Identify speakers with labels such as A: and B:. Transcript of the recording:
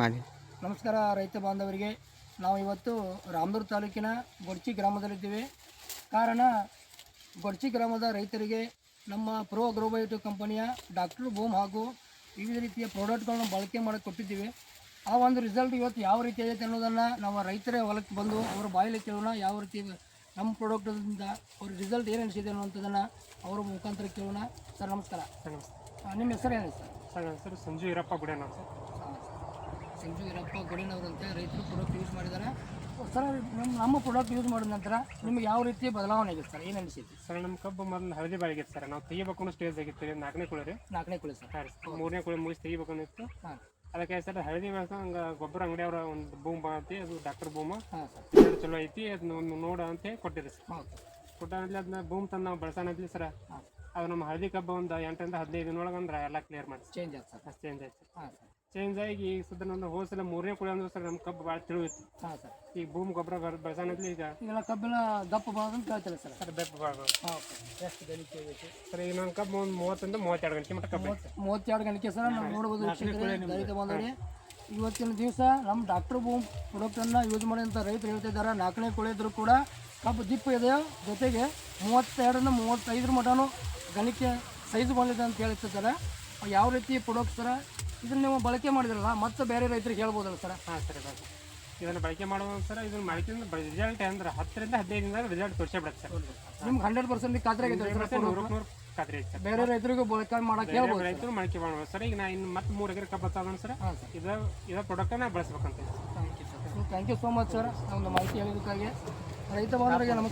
A: ಮಾಡಿ.
B: ನಮಸ್ಕಾರ ರೈತ ಬಾಂಧವರಿಗೆ. ನಾವು ಇವತ್ತು ರಾಮದೂರು ತಾಲೂಕಿನ ಗೊಡ್ಚಿ ಗ್ರಾಮದಲ್ಲಿದ್ದೀವಿ. ಕಾರಣ ಗೊಡ್ಚಿ ಗ್ರಾಮದ ರೈತರಿಗೆ ನಮ್ಮ ಪ್ರೋ ಅಗ್ರೋಬಯೋಟಿಕ್ ಕಂಪನಿಯ ಡಾಕ್ಟರ್ ಬೂಮ್ ಹಾಗೂ ವಿವಿಧ ರೀತಿಯ ಪ್ರಾಡಕ್ಟ್ಗಳನ್ನು ಬಳಕೆ ಮಾಡಿ ಕೊಟ್ಟಿದ್ದೀವಿ. ಆ ಒಂದು ರಿಸಲ್ಟ್ ಇವತ್ತು ಯಾವ ರೀತಿ ಆಗೈತೆ ಅನ್ನೋದನ್ನು ನಾವು ರೈತರೇ ಹೊಲಕ್ಕೆ ಬಂದು ಅವರ ಬಾಯಲ್ಲಿ ಕೇಳೋಣ ಯಾವ ರೀತಿ ನಮ್ಮ ಪ್ರಾಡಕ್ಟಿಂದ ಅವ್ರ ರಿಸಲ್ಟ್ ಏನು ಅನಿಸಿದೆ ಅನ್ನುವಂಥದ್ದನ್ನು ಅವರ ಮುಖಾಂತರ ಕೇಳೋಣ. ಸರ್ ನಮಸ್ಕಾರ. ನಮಸ್ಕಾರ ನಿಮ್ಮ ಹೆಸರು ಏನು ಸರ್?
C: ಸರ್ ಹೆಸರು ಸಂಜು ಈರಪ್ಪ ಗುಡೇನ ಸರ್.
B: ಸಂಜು ವೀರಪ್ಪ ಗೊಡಿನವರಂತೆ ರೈತರು ಪ್ರಾಡಕ್ಟ್ ಯೂಸ್ ಮಾಡಿದ್ದಾರೆ. ಸರ್ ನಮ್ಮ ನಮ್ಮ ಪ್ರಾಡಕ್ಟ್ ಯೂಸ್ ಮಾಡಿದ ನಂತರ ನಿಮ್ಗೆ ಯಾವ ರೀತಿ ಬದಲಾವಣೆ ಆಗಿದೆ ಸರ್? ಏನು ಅನಿಸಿತ್ತು?
C: ಸರ್ ನಮ್ಮ ಕಬ್ಬು ಮೊದಲು ಹಳದಿ ಬಾಳಿಗೆ ಸರ್. ನಾವು ತೆಗಿಬೇಕು ಅನ್ನೋ ಸ್ಟೇಜ್ ಆಗಿತ್ತು ನಾಲ್ಕನೇ ಕುಳಿ ರೀ.
B: ನಾಲ್ಕನೇ ಕುಳಿ ಸರ್.
C: ಹಾಂ ಮೂರನೇ ಕುಳಿ ಮುಗಿಸಿ ತೆಗಿಬೇಕು ಅಂತ
B: ಹಾಂ.
C: ಅದಕ್ಕೆ ಸರ್ ಹಳದಿ ಬೆಳೆಸ ಹಂಗೆ ಗೊಬ್ಬರ ಅಂಗಡಿಯವರ ಒಂದು ಬೂಮ್ ಬಂತಿ ಅದು ಡಾಕ್ಟರ್ ಬೂಮ್
B: ಸರ್.
C: ಚಲೋ ಐತಿ ಅದನ್ನ ಒಂದು ನೋಡ ಅಂತ ಕೊಟ್ಟಿರಿ ಸರ್.
B: ಹೌದು
C: ಕೊಟ್ಟಾದ್ಮೇಲೆ ಅದನ್ನ ಬೂಮ್ ತಂದು ನಾವು ಬಳಸೋಣದ್ಲಿ ಸರ್. ಅದು ನಮ್ಮ ಹಳದಿ ಕಬ್ಬು ಒಂದು ಎಂಟರಿಂದ ಹದಿನೈದು ದಿನೊಳಗೆ ಅಂದ್ರೆ ಎಲ್ಲ ಕ್ಲಿಯರ್ ಮಾಡಿ
B: ಚೇಂಜ್ ಆಯ್ತು ಸರ್.
C: ಅಷ್ಟು ಚೇಂಜ್ ಆಯ್ತು
B: ಹಾಂ ಸರ್.
C: ಚೇಂಜ್ ಆಗಿ ಈಗ ಸುದ್ದ ನಮ್ಮ ಹೋಸಲ ಮೂರನೇ ಕುಳಿ ಅಂದ್ರೆ ಸರ್ ನಮ್ಮ ಕಬ್ಬು ಭಾಳ ತಿಳಿಯುತ್ತೆ
B: ಹಾಂ ಸರ್.
C: ಈಗ ಭೂಮಿ ಗೊಬ್ಬರ ಬಳಸೋಣದ್ಲಿ ಈಗ
B: ಈಗೆಲ್ಲ ಕಬ್ಬಿನ ದಪ್ಪ ಅಂತ ಹೇಳ್ತಾರೆ ಸರ್.
C: ಸರ್ ಬೆಪ್ಪ ಭಾಳ
B: ಹಾಂ ಓಕೆ ಎಷ್ಟು ಗಣಿಕೆ ಆಗೈತೆ
C: ಸರ್ ಈಗ ನನ್ನ ಕಬ್ಬು ಒಂದು ಮೂವತ್ತರಿಂದ ಮೂವತ್ತೆರಡು ಗಂಟೆ ಮಟ್ಟ ಕಬ್ಬು ಐತಿ.
B: ಮೂವತ್ತೆರಡು ಗಂಟೆ ಸರ್ ನಾವು ನೋಡ್ಬೋದು ವೀಕ್ಷಕರೇ, ರೈತ ಬಂದವರೇ. ಇವತ್ತಿನ ದಿವಸ ನಮ್ಮ ಡಾಕ್ಟರ್ ಬೂಮ್ ಪ್ರಾಡಕ್ಟನ್ನು ಯೂಸ್ ಮಾಡಿದಂಥ ರೈತರು ಹೇಳ್ತಿದ್ದಾರೆ ನಾಲ್ಕನೇ ಕೊಳೆದ್ರು ಕೂಡ ಕಬ್ಬು ದಿಪ್ಪ ಇದೆ. ಜೊತೆಗೆ ಮೂವತ್ತೆರಡರಿಂದ ಮೂವತ್ತೈದರ ಮಟನೂ ಗಣಿಕೆ ಸೈಜ್ ಬಂದಿದೆ ಅಂತ ಹೇಳ್ತಿದ್ದಾರೆ ಯಾವ ರೀತಿ ಪ್ರಾಡಕ್ಟ್ ಸರ ಇದನ್ನ ನೀವು ಬಳಕೆ ಮಾಡಿದ್ರಲ್ಲ ಮತ್ತೆ ಬೇರೆ ರೈತರಿಗೆ ಹೇಳ್ಬೋದಲ್ಲ ಸರ್?
C: ಹಾಂ ಸರಿ ಸರ್. ಇದನ್ನು ಬಳಕೆ ಮಾಡುವ ಸರ್ ಇದನ್ನು ಮಳಕೆ ರಿಸಲ್ಟ್ ಅಂದ್ರೆ ಹತ್ತರಿಂದ ಹದಿನೈದು ದಿನದಾಗ ರಿಸಲ್ಟ್ ತೋರಿಸೇ ಬಿಡುತ್ತೆ ಸರ್.
B: ನಿಮ್ಗೆ ಹಂಡ್ರೆಡ್ ಪರ್ಸೆಂಟ್ ಖಾತ್ರಿ ಆಗೈತೆ ಸರ್
C: ಮತ್ತೆ ನೂರಕ್ಕೆ ನೂರು ಖಾತ್ರಿ ಐತೆ ಸರ್.
B: ಬೇರೆ ರೈತರಿಗೂ ಬಳಕೆ ಮಾಡಕ್ಕೆ ಹೇಳ್ಬೋದು
C: ರೈತರು ಬಳಕೆ ಮಾಡ್ಬೋದು ಸರ್ ಈಗ ನಾನು ಇನ್ನು ಮತ್ತೆ ಮೂರು ಎಕರೆ ಕಬ್ಬ ತಗೊಂಡು ಸರ್
B: ಇದು ಸರ್.
C: ಇದ ಇದ ಪ್ರಾಡಕ್ಟನ್ನ ಬಳಸ್ಬೇಕಂತ
B: thank you sir thank you so much sir ಒಂದು ಮಾಹಿತಿ ಹೇಳೋದಕ್ಕಾಗಿ ರೈತ ಬಾಂಧವರಿಗೆ ನಮಸ್ಕಾರ.